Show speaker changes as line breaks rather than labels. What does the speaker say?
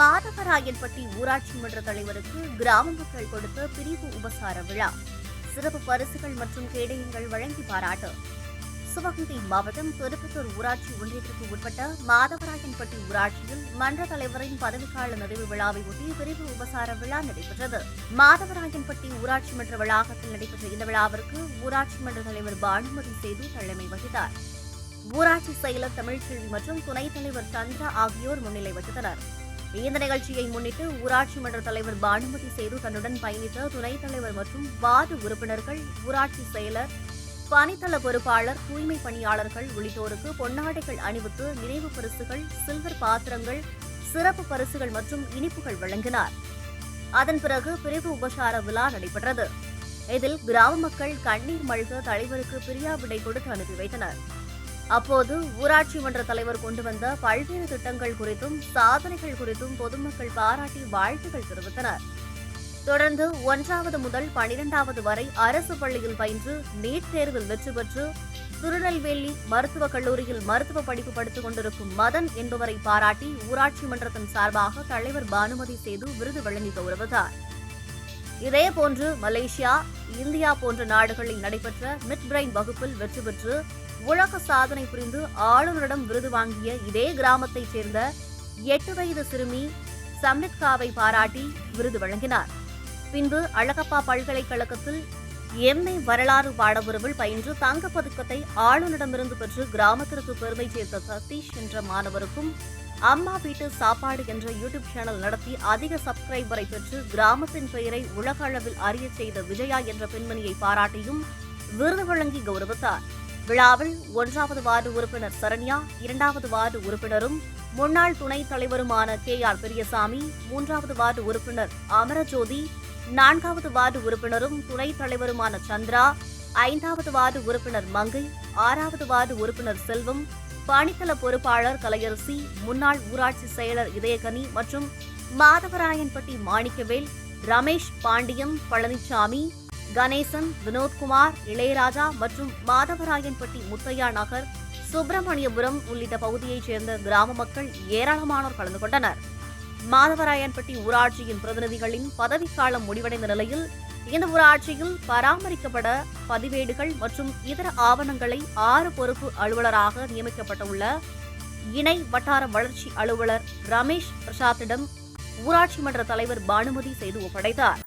மாதவராயன்பட்டி ஊராட்சி மன்ற தலைவருக்கு கிராம மக்கள் கொடுத்த பிரிவு உபசார விழா. சிறப்பு பரிசுகள் மற்றும் கேடயங்கள் வழங்கி பாராட்டு. சிவகங்கை மாவட்டம் திருப்பத்தூர் ஊராட்சி ஒன்றியத்திற்கு உட்பட்ட மாதவராயன்பட்டி ஊராட்சியில் மன்ற தலைவரின் பதவிக்கால நிறைவு விழாவை ஒட்டி பிரிவு உபசார விழா நடைபெற்றது. மாதவராயன்பட்டி ஊராட்சி மன்ற வளாகத்தில் நடைபெற்ற இந்த விழாவிற்கு ஊராட்சி மன்ற தலைவர் பானுமதி சேது தலைமை வகித்தார். ஊராட்சி செயலர் தமிழ்ச்செல்வி மற்றும் துணைத் தலைவர் சந்திரா ஆகியோர் முன்னிலை வகித்தனர். இந்த நிகழ்ச்சியை முன்னிட்டு ஊராட்சி மன்ற தலைவர் பானுமதி சேது தன்னுடன் பயணித்த துணைத் தலைவர் மற்றும் வார்டு உறுப்பினர்கள் ஊராட்சி செயலர் பணித்தள பொறுப்பாளர் தூய்மை பணியாளர்கள் உள்ளிட்டோருக்கு பொன்னாடைகள் அணிவித்து நினைவு பரிசுகள் சில்வர் பாத்திரங்கள் சிறப்பு பரிசுகள் மற்றும் இனிப்புகள் வழங்கினார். அதன் பிறகு பிரிவு உபசார விழா நடைபெற்றது. இதில் கிராம மக்கள் கண்ணீர் மல்க தலைவருக்கு பிரியா விடை கொடுத்து அனுப்பி வைத்தனர். அப்போது ஊராட்சி மன்ற தலைவர் கொண்டு வந்த பல்வேறு திட்டங்கள் குறித்தும் சாதனைகள் குறித்தும் பொதுமக்கள் பாராட்டி வாழ்த்துகள் தெரிவித்தனர். தொடர்ந்து ஒன்றாவது முதல் பனிரெண்டாவது வரை அரசு பள்ளியில் பயின்று நீட் தேர்வில் வெற்றி பெற்று திருநெல்வேலி மருத்துவக் கல்லூரியில் மருத்துவ படிப்பு படித்துக் கொண்டிருக்கும் மதன் என்பவரை பாராட்டி ஊராட்சி மன்றத்தின் சார்பாக தலைவர் பானுமதி செய்து விருது வழங்கி கௌரவித்தார். இதேபோன்று மலேசியா இந்தியா போன்ற நாடுகளில் நடைபெற்ற மிட் பிரெயின் வகுப்பில் வெற்றி பெற்று உலக சாதனை புரிந்து ஆளுநரிடம் விருது வாங்கிய இதே கிராமத்தைச் சேர்ந்த எட்டு வயது சிறுமி சம்னித்காவை பாராட்டி விருது வழங்கினார். பின்பு அழகப்பா பல்கலைக்கழகத்தில் எம்ஏ வரலாறு பாடப்பிரிவில் பயின்று தங்கப் பதக்கத்தை ஆளுநரிடமிருந்து பெற்று கிராமத்திற்கு பெருமை சேர்த்த சதீஷ் என்ற மாணவருக்கும் அம்மா வீட்டு சாப்பாடு என்ற யூடியூப் சேனல் நடத்தி அதிக சப்ஸ்கிரைபரை பெற்று கிராமத்தின் பெயரை உலக அளவில் அறியச் செய்த விஜயா என்ற பெண்மணியை பாராட்டியும் விருது வழங்கி கௌரவித்தார். விழாவில் ஒன்றாவது வார்டு உறுப்பினர் சரண்யா இரண்டாவது வார்டு உறுப்பினரும் முன்னாள் துணைத் தலைவருமான கே ஆர் பெரியசாமி மூன்றாவது வார்டு உறுப்பினர் அமரஜோதி நான்காவது வார்டு உறுப்பினரும் துணைத் தலைவருமான சந்திரா ஐந்தாவது வார்டு உறுப்பினர் மங்கை ஆறாவது வார்டு உறுப்பினர் செல்வம் பணித்தள பொறுப்பாளர் கலையரசி முன்னாள் ஊராட்சி செயலர் இதயகனி மற்றும் மாதவராயன்பட்டி மாணிக்கவேல் ரமேஷ் பாண்டியம் பழனிசாமி கணேசன் வினோத்குமார் இளையராஜா மற்றும் மாதவராயன்பட்டி முத்தையா நகர் சுப்பிரமணியபுரம் உள்ளிட்ட பகுதியைச் சேர்ந்த கிராம மக்கள் ஏராளமானோர் கலந்து கொண்டனர். மாதவராயன்பட்டி ஊராட்சியின் பிரதிநிதிகளின் பதவிக்காலம் முடிவடைந்த நிலையில் இந்த ஊராட்சியில் பராமரிக்கப்பட பதிவேடுகள் மற்றும் இதர ஆவணங்களை ஆறு பொறுப்பு அலுவலராக நியமிக்கப்பட்டுள்ள இணை வட்டார வளர்ச்சி அலுவலர் ரமேஷ் பிரசாத்திடம் ஊராட்சி மன்ற தலைவர் பானுமதி செய்து ஒப்படைத்தார்.